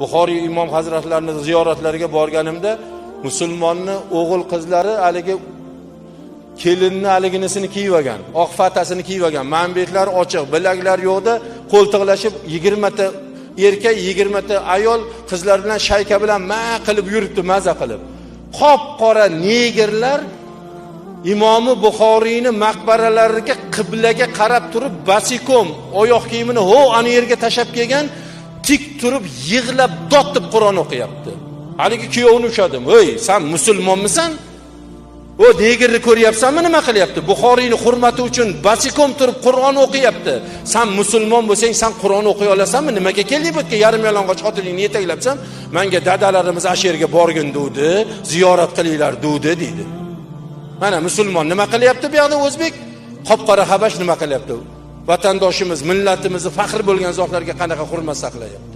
buxoriy imom hazratlarini ziyoratlariga borganimda musulmonni o'g'il qizlari haligi kelinni haliginisini kiyib olgan oq fatasini kiyib olgan manbetlari ochiq bilaklari yo'qda. Qo'ltiqlashib yigirmata erkak yigirmata ayol qizlar bilan shayka bilan ma qilib yuribdi maza qilib. Qop qora negerlar imomi buxoriyni maqbaralariga qiblaga qarab turib basikom oyoq kiyimini ho ana yerga tashlab kelgan tik turib yig'lab dod deb qur'on o'qiyapti. Haligi kuyovni ushladim ey san musulmonmisan? O degirni ko'ryapsanmi nima qilyapti? Buxoriyni hurmati uchun basikom turib qur'on o'qiyapti. San musulmon bo'lsang san qur'on o'qiy olasanmi? Nimaga kelding bu yerga yarim yalang'och xotiningni yetaklabsan. Manga dadalarimiz ana shu yerga borgin duvdi ziyorat qilinglar duvdi deydi. Mana musulmon nima qilyapti bu yoqda o'zbek? Qop qora habash nima qilyapti? Vatandoshimiz millatimizni faxri bo'lgan zotlarga qanaqa hurmat saqlayapti